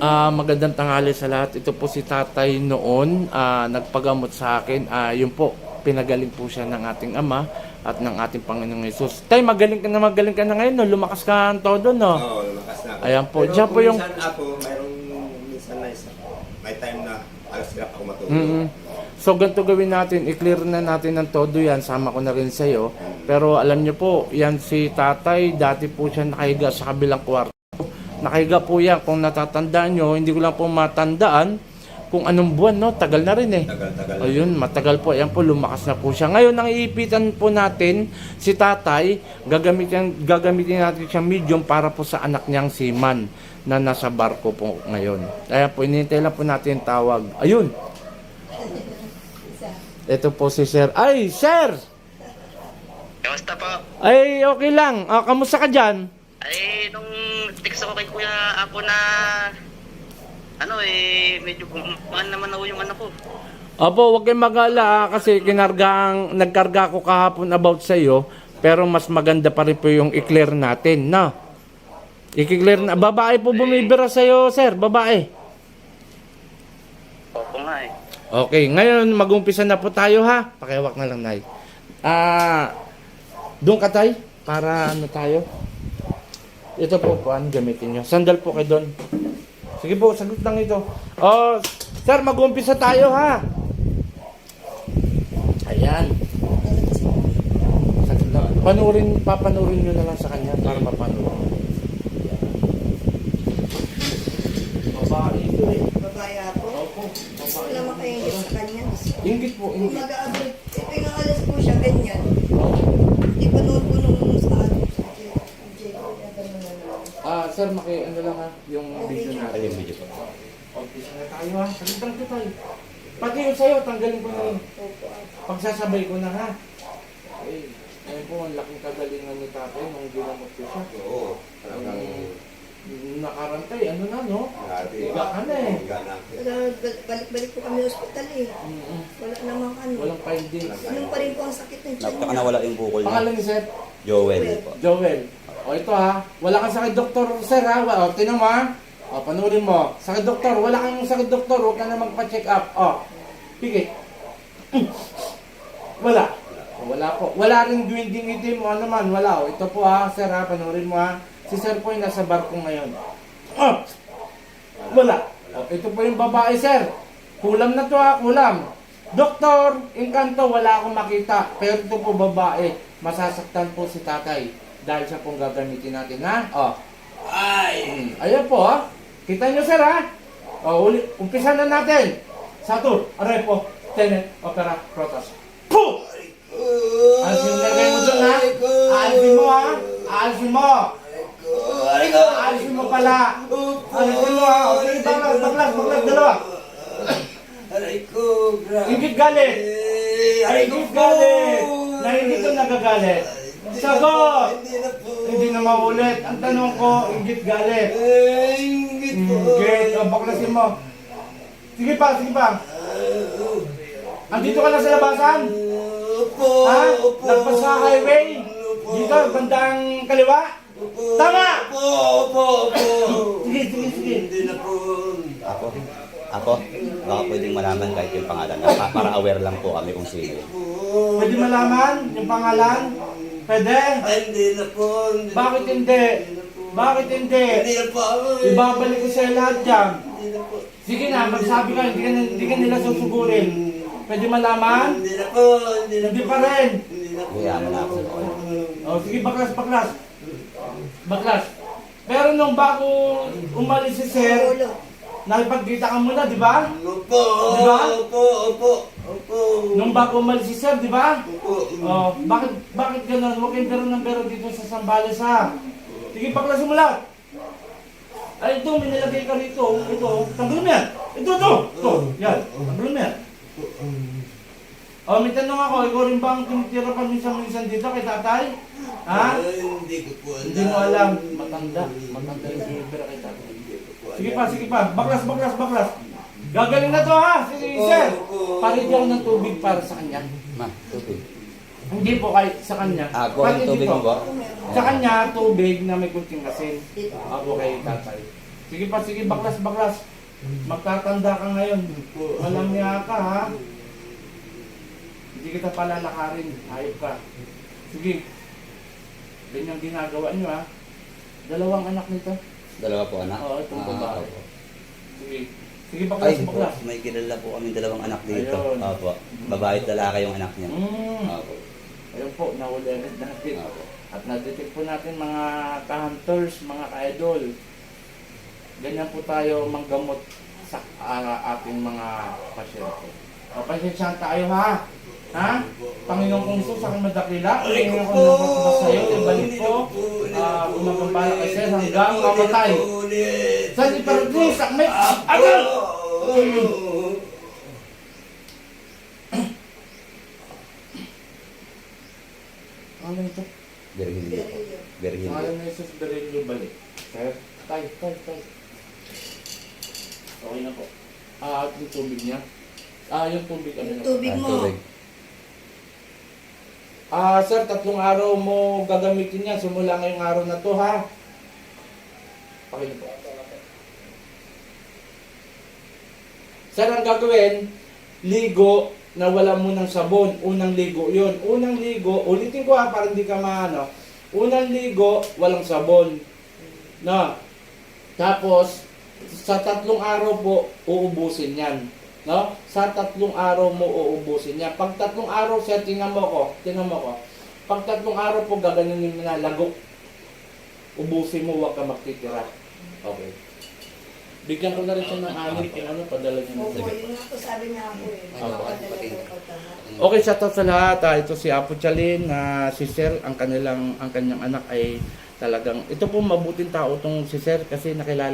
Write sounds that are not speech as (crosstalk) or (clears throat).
Ah, magandang tanghali sa lahat. Ito po si tatay noon, ah, nagpagamot sa akin. Ah, yun po, pinagaling po siya ng ating ama at ng ating Panginoong Yesus. Tay, magaling ka na magaling ka na ngayon, no? lumakas ka ang todo, no? Oo, lumakas na ako. Ayan po, Pero dyan po yung- minsan ako, mayroong minsan na isa. May time na alas hirap ako matulog. Mm-mm. So, ganito gawin natin, i-clear na natin ng todo yan, sama ko na rin sa'yo. Pero alam niyo po, yan si tatay, dati po siya nakahiga sa kabilang kwarto. Nakahiga po yan, kung natatandaan nyo, hindi ko lang po matandaan kung anong buwan, no? Tagal na rin eh. Tagal-tagal. Ayun, matagal po. Ayan po, lumakas na po siya. Ngayon, ang iipitan po natin, si tatay, gagamitin, gagamitin natin siyang medium para po sa anak niyang si Man na nasa barko po ngayon. Ayan po, inintay lang po natin tawag. Ayun. Ito po si Sir. Ay, Sir! Kamusta po? Ay, okay lang. Ah, kamusta ka dyan? Ay, nung text ako kay Kuya Apo na ano eh, medyo gumaan naman ako yung ano ko. Opo, huwag kayong mag-ala ah, kasi kinargang, nagkarga ko kahapon about sa iyo, pero mas maganda pa rin po yung i-clear natin, no? I-clear na. Babae po bumibira sa iyo, sir. Babae. Opo nga eh. Okay, ngayon mag-umpisa na po tayo ha. Pakiwak na lang, Nay. Ah, doon ka tay para ano tayo. Ito po po ang gamitin nyo. Sandal po kayo doon. Sige po, sagot lang ito. Oh, sir, mag-umpisa tayo ha. Ayan. Sagot lang. Panurin, papanurin nyo na lang sa kanya para mapanood. Babae ito eh. Babae ako. Opo, babae. Wala makaingit sa kanya. Ingit po, ingit. mag-aabot, ito yung alas po siya, ganyan. Di pa noon po nung sa ano, sa Jacob, Jacob, na gano'n na lang. Ah, sir, maki ano lang ha, yung video natin. Ay, yung video po. Okay, na tayo ha. Sagitang ko tayo. Pati yung sa'yo, tanggalin ko na yun. Opo. Pagsasabay ko na ha. Ay, ayun po, ang laking kagalingan ni tatay nung ginamot ko siya. Oo, talagang Nakarantay, ano na no? grabe. Higa ka na eh. Na. Bal- Balik-balik po kami sa ospital eh. Mm-mm. Wala namang ano. Walang findings. Ganun pa rin po ang sakit ng tiyan Napaka niya. nawala yung bukol niya. Pangalan ni sir? Joel po. Joel. O ito ha, wala kang sakit doktor sir ha. O, tinan mo ha. O, panurin mo. Sakit doktor, wala kang sakit doktor, huwag ka na magpa-check up. O, pigit. (clears throat) Wala. O, wala po. Wala rin dwinding itim o ano man, wala. O, ito po ha, sir ha, panurin mo ha. Si sir po ay nasa barko ngayon. O, (clears throat) wala. O, ito po yung babae sir. Kulam na to ha, kulam. Doktor, inkanto, wala akong makita. Pero ito po babae, masasaktan po si tatay. Dahil siya pong gagamitin natin, ha? O. Ay! Ayan po, ha? Kita nyo, sir, ha? O, uli, umpisa na natin. Satu, aray po, tenet, opera, protas. Puh! Alisin mo nilagay mo dun, ha? Alisin mo, ha? Alisin mo! Alisin mo pala! Alisin mo, ha? O, sige, baklas, baklas, baklas, dalawa. Aray ko, grabe. Ingit galit! Ingit galit! Na hindi. Sagot! Hindi na po. Hindi na maulit. Ang tanong ko, ingit galit. Ay, ingit po. Ingit. O, baklasin mo. Sige pa, sige pa. Andito ka na sa labasan? Opo, Ha? opo. Lagpas sa highway? Opo. Dito, bandang kaliwa? Opo. Tama! Opo, opo, opo. Sige, sige, sige. Hindi na po. Ako? Ako? Baka pwedeng malaman kahit yung pangalan. Pa- Para aware lang po kami kung sino. Pwede malaman yung pangalan? Pwede? Ay, hindi na po. Hindi na Bakit po. hindi? na po. Bakit hindi? Hindi na po. Ibabalik ko sa lahat dyan. Hindi na po. Sige na, magsabi ka, hindi ka, hindi ka nila susugurin. Pwede malaman? Hindi na po. Hindi na Hindi po. pa rin. Hindi na po. Kaya na ako. O, sige, baklas, baklas. Baklas. Pero nung bago umalis si Sir, nakipagkita ka muna, di ba? Opo, Di ba? opo, opo, opo. Nung bago umalis si Sir, di ba? Opo. O, bakit, bakit ganun? Huwag kayong bero ng bero dito sa Sambales, ha? Sige, baklasin mo lahat. Ay, ito, may nilagay ka rito. Ito, tanggalin mo yan. Ito, ito. Ito, yan. Tanggalin mo yan. O, may tanong ako, ikaw rin ba ang tumitira pa minsan-minsan dito kay tatay? Ha? Ay, hindi ko po alam. Hindi mo alam. Matanda. Matanda yung tumitira kay tatay. Sige pa, sige pa. Baklas, baklas, baklas. Gagaling na to ha, si Sir. Parid ako ng tubig para sa kanya. Ma, tubig. Hindi po kahit sa kanya. Ako Pati yung tubig mo ba? Sa kanya, tubig na may kunting asin. Ako kay tatay. Sige pa, sige, baklas, baklas. Magtatanda ka ngayon. Walang niya ka, ha? Hindi kita palalakarin. Hayop ka. Sige. Ganyan ginagawa nyo, ha? Dalawang anak nito. Dalawa po anak? Oo, itong Ah, babae. opo. Sige. Sige, baklas, Ay, po, may kilala po kami dalawang anak dito. Ayun. Opo. Babae at lalaki yung anak niya. Mm. Opo. Ayun po, nahuli agad natin. Opo. At na-detect po natin mga ka-hunters, mga ka-idol. Ganyan po tayo manggamot sa ah, ating mga pasyente. O, pasensyahan tayo ha. Ha? Panginoon kong Isus, aking madakila. Panginoon ko ng pagkakita sa iyo, ibalik po. Ah, gumagambala kay Sir hanggang mamatay. Sa di paradis, ang may agal! Ano ito? Po. Virgilio. Pangalan ni Jesus Berelio balik. Sir, tay, tay, tay. Okay na po. Ah, yung tubig niya. Ah, yung tubig ano na po. Tubig Ah, mo. tubig. Ah, sir, tatlong araw mo gagamitin yan. Simula ngayong araw na to, ha? Pakita po. Sir, ang gagawin, ligo na wala mo ng sabon. Unang ligo yon. Unang ligo, ulitin ko ha, para hindi ka maano. Unang ligo, walang sabon. No? Tapos, sa tatlong araw po, uubusin yan. No? Sa tatlong araw mo uubusin yan. Pag tatlong araw, sir, tingnan mo ko. Tingnan mo ko. Pag tatlong araw po, gaganunin mo na lagok. Ubusin mo, huwag ka magtitira. Okay. Bigyan ko na rin siya ng anim kung ano, padala niyo. Opo, yun nga po sabi niya ako eh. Po pagka. Okay, shout out sa lahat. Ah, ito si Apo Chalin, na si Sir, ang kanilang ang kanyang anak ay talagang ito po mabuting tao tong si Sir kasi nakilala